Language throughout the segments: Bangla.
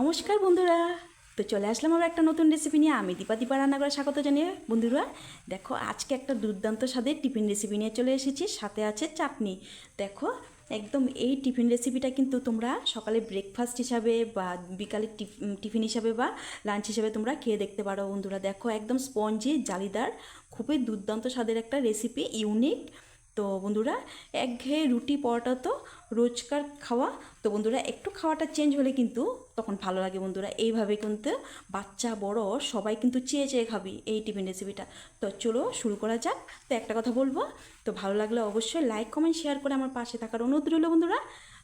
নমস্কার বন্ধুরা। তো চলে আসলাম আবার একটা নতুন রেসিপি নিয়ে। আমি দীপা দীপা রান্না করে স্বাগত জানিয়ে। বন্ধুরা, দেখো, আজকে একটা দুর্দান্ত স্বাদের টিফিন রেসিপি নিয়ে চলে এসেছি। সাথে আছে চাটনি। দেখো, একদম এই টিফিন রেসিপিটা কিন্তু তোমরা সকালে ব্রেকফাস্ট হিসাবে বা বিকালে টিফিন হিসাবে বা লাঞ্চ হিসাবে তোমরা খেয়ে দেখতে পারো বন্ধুরা। দেখো, একদম স্পঞ্জি জালিদার, খুবই দুর্দান্ত স্বাদের একটা রেসিপি ইউনিক তো বন্ধুরা, একঘেয়ে রুটি পরোটা তো রোজকার খাওয়া, তো বন্ধুরা একটু খাওয়াটা চেঞ্জ হলে কিন্তু তখন ভালো লাগে বন্ধুরা। এইভাবে কিন্তু বাচ্চা, বড় সবাই কিন্তু চেয়ে চেয়ে খাবি এই টিফিন রেসিপিটা তো চলো শুরু করা যাক। তো একটা কথা বলব, তো ভালো লাগলে অবশ্যই লাইক কমেন্ট শেয়ার করে আমার পাশে থাকার অনুরোধ রইল বন্ধুরা।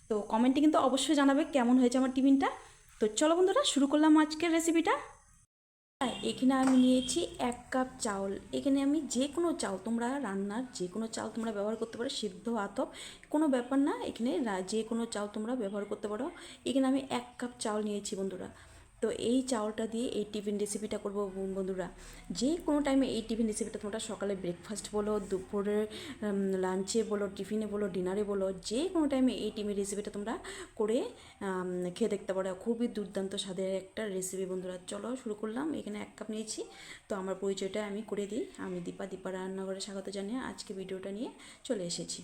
তো কমেন্টে কিন্তু অবশ্যই জানাবে কেমন হয়েছে আমার টিফিনটা তো চলো বন্ধুরা শুরু করলাম আজকের রেসিপিটা এখানে আমি নিয়েছি এক কাপ চাউল। এখানে আমি যে কোনো চাউল, তোমরা রান্নার যে কোনো চাল তোমরা ব্যবহার করতে পারো, সিদ্ধ আতপ, কোনো ব্যাপার না। এখানে যে কোনো চাল তোমরা ব্যবহার করতে পারো। এখানে আমি এক কাপ চাউল নিয়েছি, বন্ধুরা। তো এই চাউলটা দিয়ে এই টিফিন রেসিপিটা করব বন্ধুরা। যে কোনো টাইমে এই টিফিন রেসিপিটা তোমরা সকালে ব্রেকফাস্ট বলো দুপুরে লাঞ্চে বলো টিফিনে বলো ডিনারে বলো, যে কোনো টাইমে এই টিফিন রেসিপিটা তোমরা করে খেয়ে দেখতে পারো। খুবই দুর্দান্ত স্বাদের একটা রেসিপি বন্ধুরা। চলো শুরু করলাম। এখানে এক কাপ নিয়েছি। তো আমার পরিচয়টা আমি করে দিই। আমি দীপা দীপা রান্নাঘরে স্বাগত জানিয়ে আজকে ভিডিওটা নিয়ে চলে এসেছি।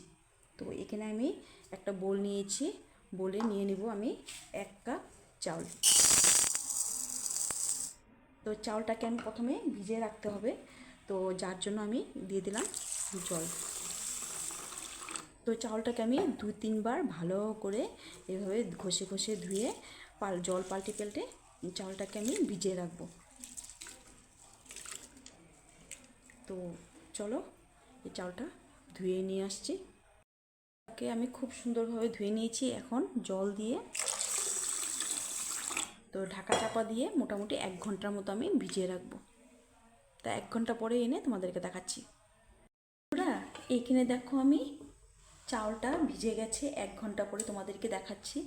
তো এখানে আমি একটা বোল নিয়েছি। বলে নিয়ে নিব আমি এক কাপ চাউল। তো চাউলটাকে আমি প্রথমে ভিজিয়ে রাখতে হবে। তো যার জন্য আমি দিয়ে দিলাম জল। তো চাউলটাকে আমি দু তিনবার ভালো করে এভাবে ঘষে ঘষে ধুয়ে পাল, জল পাল্টে পাল্টে চাউলটাকে আমি ভিজিয়ে রাখব। তো চলো এই চাউলটা ধুয়ে নিয়ে আসছি। তাকে আমি খুব সুন্দরভাবে ধুয়ে নিয়েছি। এখন জল দিয়ে তো ঢাকা চাপা দিয়ে মোটামুটি এক ঘণ্টার মতো আমি ভিজিয়ে রাখব। তা এক ঘণ্টা পরে এনে তোমাদেরকে দেখাচ্ছি। ওরা এইখানে দেখো আমি চাউলটা ভিজে গেছে, এক ঘণ্টা পরে তোমাদেরকে দেখাচ্ছি।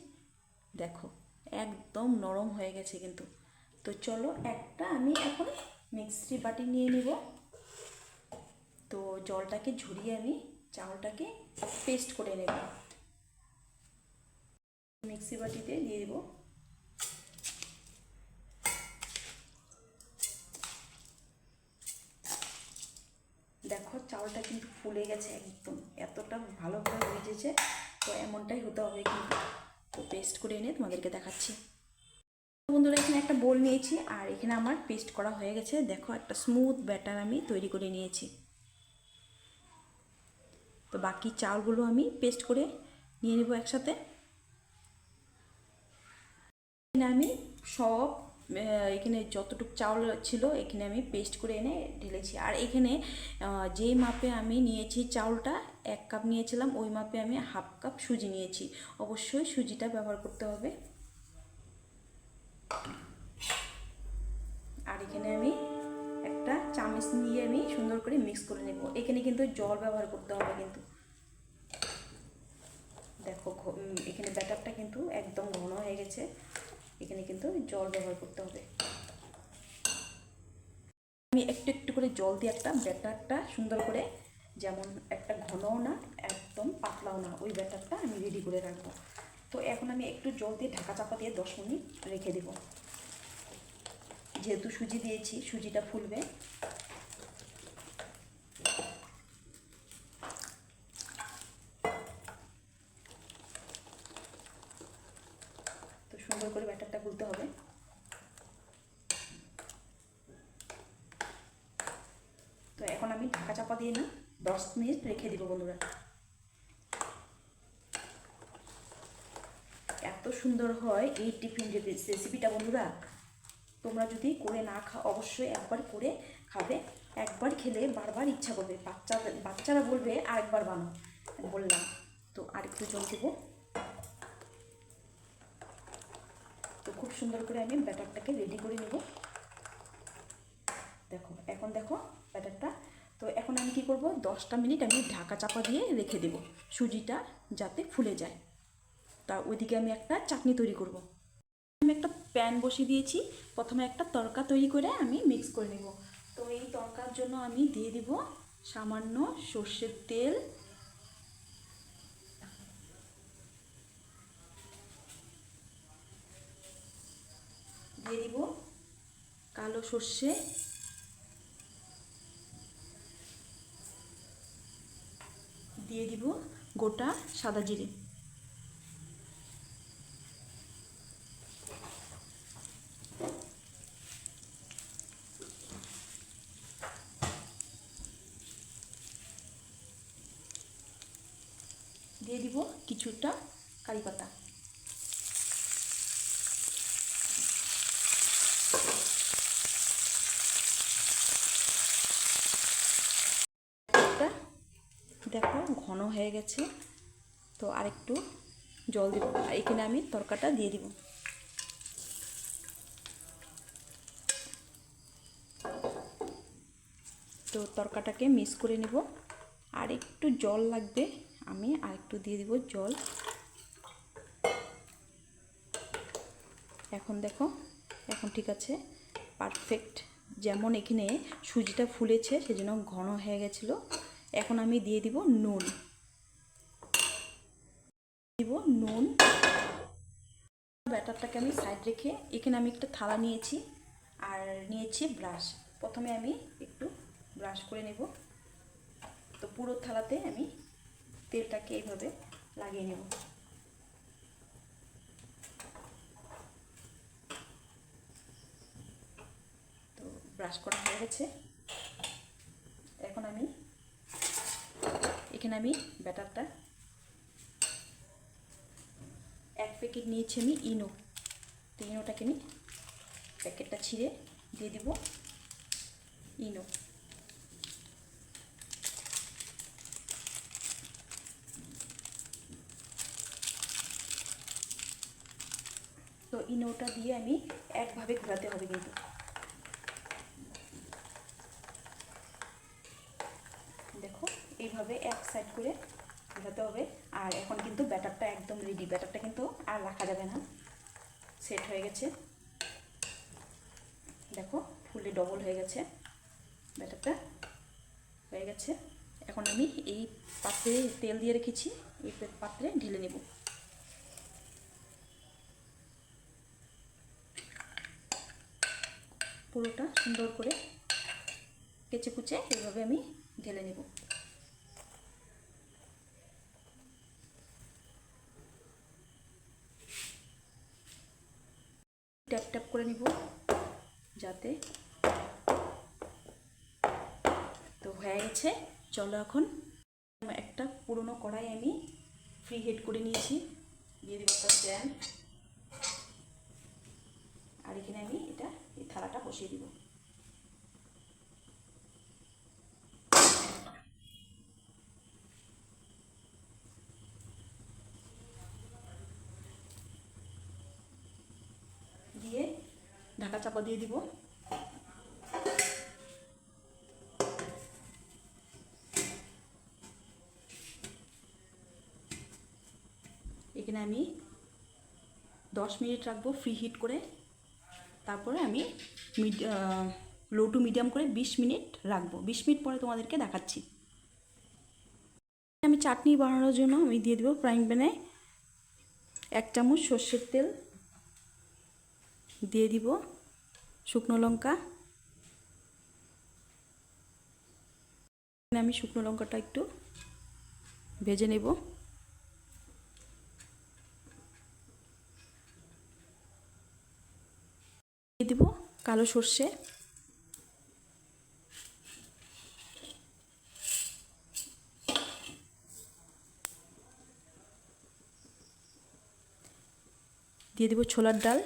দেখো, একদম নরম হয়ে গেছে কিন্তু। তো চলো একটা আমি এখন মিক্সি বাটি নিয়ে নিব। তো জলটাকে ঝরিয়ে আমি চাউলটাকে পেস্ট করে নেব। মিক্সি বাটিতে দিয়ে দেবো। দেখো চাউলটা কিন্তু ফুলে গেছে একদম। এতটা ভালোভাবে ভেজেছে, তো এমনটাই হতে হবে কিন্তু। তো পেস্ট করে এনে তোমাদেরকে দেখাচ্ছি। বন্ধুরা, এখানে একটা বোল নিয়েছি আর এখানে আমার পেস্ট করা হয়ে গেছে। দেখো, একটা স্মুথ ব্যাটার আমি তৈরি করে নিয়েছি। তো বাকি চালগুলো আমি পেস্ট করে নিয়ে নেব একসাথে। আমি সব এখানে যতটুকু চাউল ছিল, এখানে আমি পেস্ট করে এনে ঢেলেছি। আর এখানে যেই মাপে আমি নিয়েছি চাউলটা, এক কাপ নিয়েছিলাম, ওই মাপে আমি হাফ কাপ সুজি নিয়েছি। অবশ্যই সুজিটা ব্যবহার করতে হবে। আর এখানে আমি একটা চামচ নিয়ে আমি সুন্দর করে মিক্স করে নেব। এখানে কিন্তু জল ব্যবহার করতে হবে কিন্তু। দেখো এখানে ব্যাটারটা কিন্তু একদম ঘন হয়ে গেছে। এখানে কিন্তু জল ব্যবহার করতে হবে। আমি একটু একটু করে জল দিয়ে একটা ব্যাটারটা সুন্দর করে যেমন একটা ঘনও না, একদম পাতলাও না, ওই ব্যাটারটা আমি রেডি করে রাখব। তো এখন আমি একটু জল দিয়ে ঢাকা চাপা দিয়ে দশ মিনিট রেখে দেব। যেহেতু সুজি দিয়েছি, সুজিটা ফুলবে তো সুন্দর করে ব্যাটারটা গুলতে হবে তো এখন আমি ঢাকা চাপা দিয়ে না দশ মিনিট রেখে দিব বন্ধুরা এত সুন্দর হয় এই টিফিন রেসিপিটা বন্ধুরা। তোমরা যদি করে না খাও, অবশ্যই একবার করে খাবে। একবার খেলে বারবার ইচ্ছা করবে। বাচ্চা, বাচ্চারা বলবে, আরেকবার বানাও। বললাম। তো আরেকটু জল দেবো তো খুব সুন্দর করে আমি ব্যাটারটাকে রেডি করে নেব। দেখো, এখন দেখো ব্যাটারটা। তো এখন আমি কি করব? দশটা মিনিট আমি ঢাকা চাপা দিয়ে রেখে দেব সুজিটা যাতে ফুলে যায়। তা ওইদিকে আমি একটা চাটনি তৈরি করব। আমি একটা প্যান বসিয়ে দিয়েছি, প্রথমে একটা তরকা তৈরি করে আমি মিক্স করে নেব। তো এই তরকার জন্য আমি দিয়ে দিব সামান্য সর্ষের তেল। দিয়ে দিব কালো সর্ষে। দিয়ে দিব গোটা সাদা জিরে। দিয়ে দিব কিছুটা কারি পাতা। দেখো, ঘন হয়ে গেছে। তো আরেকটু জল দিব। এখানে আমি তরকাটা দিয়ে দিব। তো তরকাটাকে মিক্স করে নেব। আর একটু জল লাগবে। আমি আর একটু দিয়ে দিব জল। এখন দেখো, এখন ঠিক আছে পারফেক্ট যেমন এখানে সুজিটা ফুলেছে, সেজন্য ঘন হয়ে গেছিল। এখন আমি দিয়ে দিব নুন। দিব নুন। ব্যাটারটাকে আমি সাইড রেখে এখানে আমি একটা থালা নিয়েছি, আর নিয়েছি ব্রাশ। প্রথমে আমি একটু ব্রাশ করে নেব। তো পুরো থালাতে আমি তেলটাকে এইভাবে লাগিয়ে নেব। তো ব্রাশ করা হয়ে গেছে। এখন আমি এখানে আমি ব্যাটারটা এক প্যাকেট নিয়েছি আমি ইনো। তো ইনোটাকে আমি প্যাকেটটা ছিঁড়ে দিয়ে দিব ইনো। তো ইনোটা দিয়ে আমি একভাবে ঘোরাতে হবে কিন্তু। দেখো, এইভাবে এক সাইড করে ঘোরাতে হবে। আর এখন কিন্তু ব্যাটারটা একদম রেডি ব্যাটারটা কিন্তু আর রাখা যাবে না। সেট হয়ে গেছে। দেখো ফুলে ডবল হয়ে গেছে। ব্যাটারটা হয়ে গেছে। এখন আমি এই পাত্রে তেল দিয়ে রেখেছি। এই পাত্রে ঢেলে নেব। পুরোটা সুন্দর করে কেচে কুচে এইভাবে আমি ঢেলে নেব। ট্যাপ ট্যাপ করে নিব যাতে তো হয়ে গেছে। চলো এখন একটা পুরনো কড়াই আমি ফ্রি হেড করে নিয়েছি। দিয়ে দিব একটা আর এখানে আমি থালাটা বসিয়ে দিব। দিয়ে ঢাকা চাপা দিয়ে দিব। এখানে আমি দশ মিনিট রাখব ফ্রি হিট করে। তারপরে আমি মিড লো টু মিডিয়াম করে বিশ মিনিট রাখব। বিশ মিনিট পরে তোমাদেরকে দেখাচ্ছি। আমি চাটনি বানানোর জন্য আমি দিয়ে দেবো ফ্রাইং প্যানে এক চামচ সর্ষের তেল, দিয়ে দিব শুকনো লঙ্কা। আমি শুকনো লঙ্কাটা একটু ভেজে নেব দিয়ে দিব কালো সর্ষে। দিয়ে দিব ছোলার ডাল।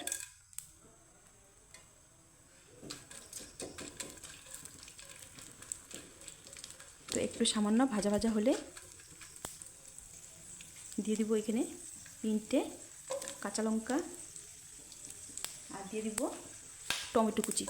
তো একটু সামান্য ভাজা ভাজা হলে দিয়ে দিব এখানে তিনটে কাঁচা লঙ্কা। আর দিয়ে দিব টমেটো কুচি।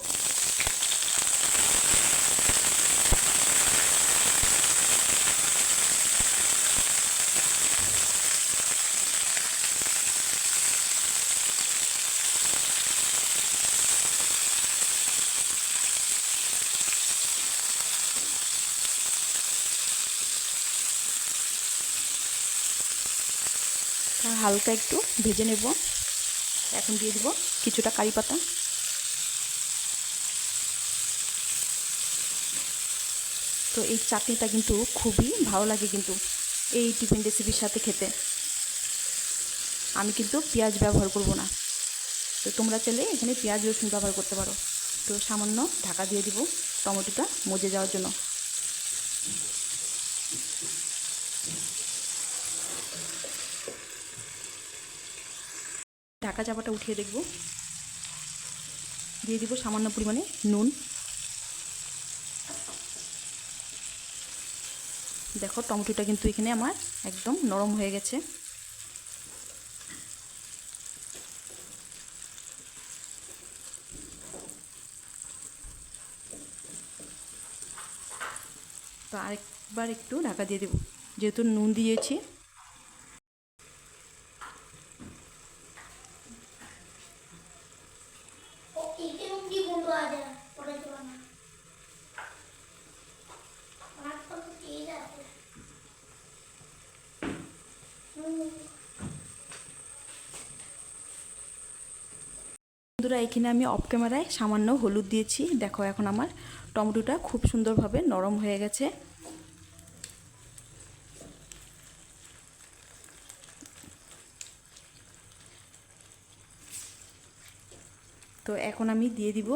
হালকা একটু ভেজে নেব। এখন দিয়ে দিব কিছুটা কারি পাতা। তো এই চাটনিটা কিন্তু খুবই ভালো লাগে কিন্তু এই টিফিন রেসিপির সাথে খেতে। আমি কিন্তু পেঁয়াজ ব্যবহার করব না। তো তোমরা চাইলে এখানে পেঁয়াজ, রসুন ব্যবহার করতে পারো। তো সামান্য ঢাকা দিয়ে দিব টমেটোটা মজে যাওয়ার জন্য। ঢাকা চাপাটা উঠিয়ে দেখব। দিয়ে দিব সামান্য পরিমাণে নুন। দেখো, টমেটোটা কিন্তু এখানে আমার একদম নরম হয়ে গেছে। তো আরেকবার একটু ঢাকা দিয়ে দেবো। যেহেতু নুন দিয়েছি বন্ধুরা, এখানে আমি অফ ক্যামেরায় সামান্য হলুদ দিয়েছি। দেখো, এখন আমার টমেটোটা খুব সুন্দরভাবে নরম হয়ে গেছে। তো এখন আমি দিয়ে দিব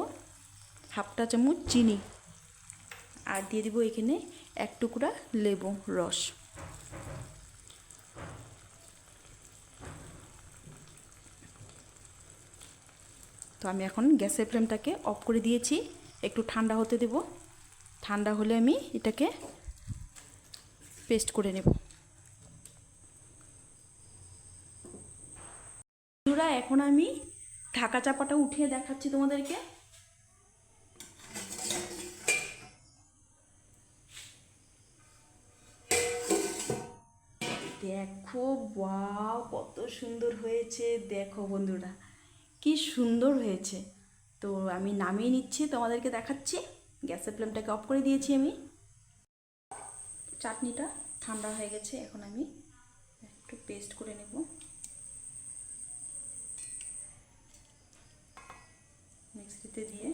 হাফটা চামচ চিনি। আর দিয়ে দিব এখানে এক টুকরা লেবু রস। তো আমি এখন গ্যাসের ফ্লেমটাকে অফ করে দিয়েছি। একটু ঠান্ডা হতে দেব। ঠান্ডা হলে আমি এটাকে পেস্ট করে নেব। বন্ধুরা, এখন আমি ঢাকা চাপাটা উঠিয়ে দেখাচ্ছি তোমাদেরকে। দেখো ওয়াও কত সুন্দর হয়েছে। দেখো, বন্ধুরা। কি সুন্দর হয়েছে। তো আমি নামিয়ে নিচ্ছি, তোমাদেরকে দেখাচ্ছি। গ্যাসের ফ্লেমটাকে অফ করে দিয়েছি আমি। চাটনিটা ঠান্ডা হয়ে গেছে, এখন আমি একটু পেস্ট করে নেব। মিক্সিতে দিয়ে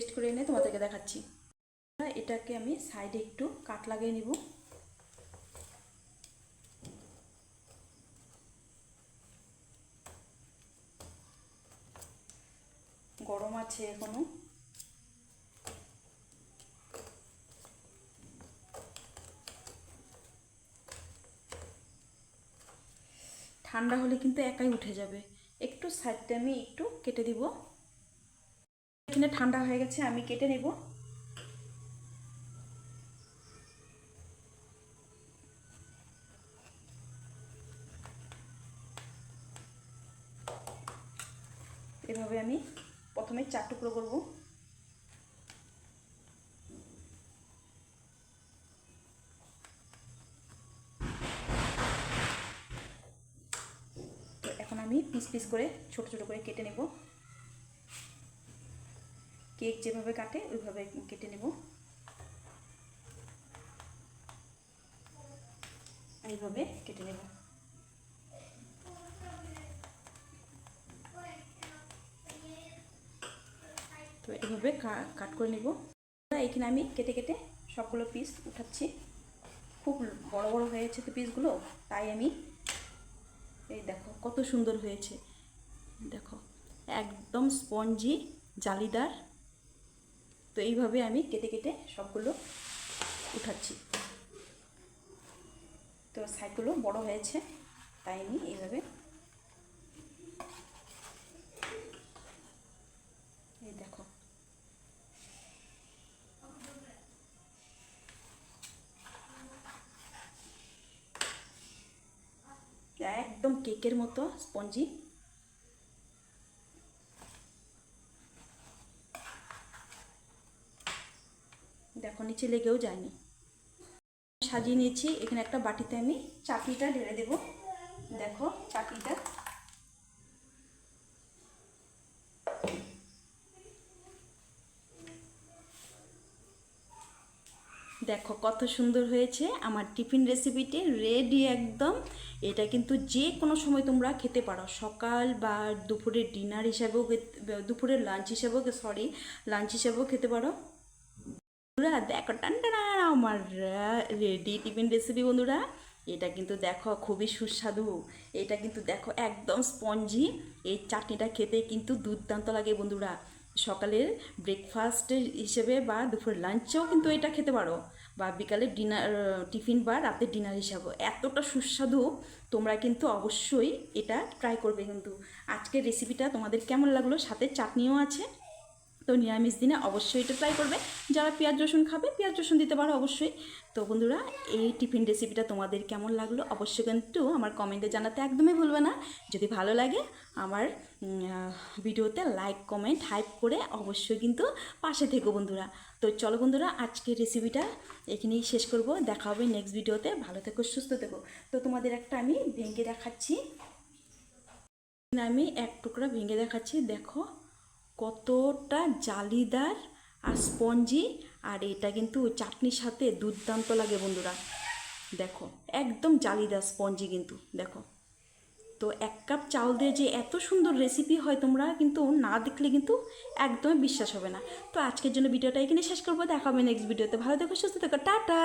পেস্ট করে এনে তোমাদেরকে দেখাচ্ছি। এটাকে আমি সাইডে একটু কাট লাগিয়ে নিব। গরম আছে এখনও। ঠান্ডা হলে কিন্তু একাই উঠে যাবে। একটু সাইডটা আমি একটু কেটে দিব। এখানে ঠান্ডা হয়ে গেছে, আমি কেটে নেব। এভাবে আমি প্রথমে চার টুকরো করব। এখন আমি পিস পিস করে, ছোট ছোট করে কেটে নেব। কেক যেভাবে কাটে, ওইভাবে কেটে নেব। এইভাবে কেটে নেব। তো এইভাবে কাট করে নেব। এখানে আমি কেটে কেটে সবগুলো পিস উঠাচ্ছি। খুব বড় বড় হয়েছে তো পিসগুলো তাই আমি এই দেখো কত সুন্দর হয়েছে। দেখো, একদম স্পঞ্জি, জালিদার এইভাবে আমি কেটে কেটে সবগুলো উঠাচ্ছি। তো সাইডগুলো বড় হয়েছে, তাই আমি এইভাবে এই দেখো। একদম কেকের মতো স্পঞ্জি নিচে লেগেও যায়নি। সাজিয়ে নিয়েছি, এখানে একটা বাটিতে আমি চাকরিটা ঢেলে দেব। দেখো চাকরিটা দেখো কত সুন্দর হয়েছে, আমার টিফিন রেসিপিটি রেডি একদম। এটা কিন্তু যে কোনো সময় তোমরা খেতে পারো। সকাল বা দুপুরের ডিনার হিসাবেও দুপুরের লাঞ্চ হিসাবেও সরি লাঞ্চ হিসাবেও খেতে পারো। বন্ধুরা, দেখো, টান টান আমার রেডি টিফিন রেসিপি বন্ধুরা। এটা কিন্তু দেখো, খুবই সুস্বাদু। এটা কিন্তু দেখো, একদম স্পঞ্জি এই চাটনিটা খেতে কিন্তু দুর্দান্ত লাগে বন্ধুরা। সকালের ব্রেকফাস্ট হিসেবে বা দুপুর লাঞ্চেও কিন্তু এটা খেতে পারো। বা বিকালে ডিনার টিফিন বা রাতের ডিনার হিসাবে এতটা সুস্বাদু, তোমরা কিন্তু অবশ্যই এটা ট্রাই করবে কিন্তু। আজকের রেসিপিটা তোমাদের কেমন লাগল? সাথে চাটনিও আছে। তো নিরামিষ দিনে অবশ্যই এটা ট্রাই করবে। যারা পেঁয়াজ, রসুন খাবে, পেঁয়াজ, রসুন দিতে পারো অবশ্যই। তো বন্ধুরা, এই টিফিন রেসিপিটা তোমাদের কেমন লাগল অবশ্যই কিন্তু আমার কমেন্টে জানাতে একদমই ভুলবে না। যদি ভালো লাগে আমার ভিডিওতে লাইক কমেন্ট হাইপ করে অবশ্যই কিন্তু পাশে থেকো বন্ধুরা। তো চলো বন্ধুরা, আজকের রেসিপিটা এখানেই শেষ করব। দেখা হবে নেক্সট ভিডিওতে ভালো থেকো, সুস্থ থেকো। তো তোমাদের একটা আমি ভেঙে দেখাচ্ছি। আমি এক টুকরা ভেঙে দেখাচ্ছি। দেখো কতটা জালিদার আর স্পঞ্জি, আর এটা কিন্তু চাটনির সাথে দুর্দান্ত লাগে বন্ধুরা। দেখো, একদম জালিদার স্পঞ্জি কিন্তু, দেখো। তো এক কাপ চাউল দিয়ে যে এত সুন্দর রেসিপি হয় তোমরা, কিন্তু না দেখলে কিন্তু একদমই বিশ্বাস হবে না। তো আজকের জন্য ভিডিওটা এখানে শেষ করব দেখাবে নেক্সট ভিডিওতে ভালো দেখো সুস্থ থেকো, টাটা!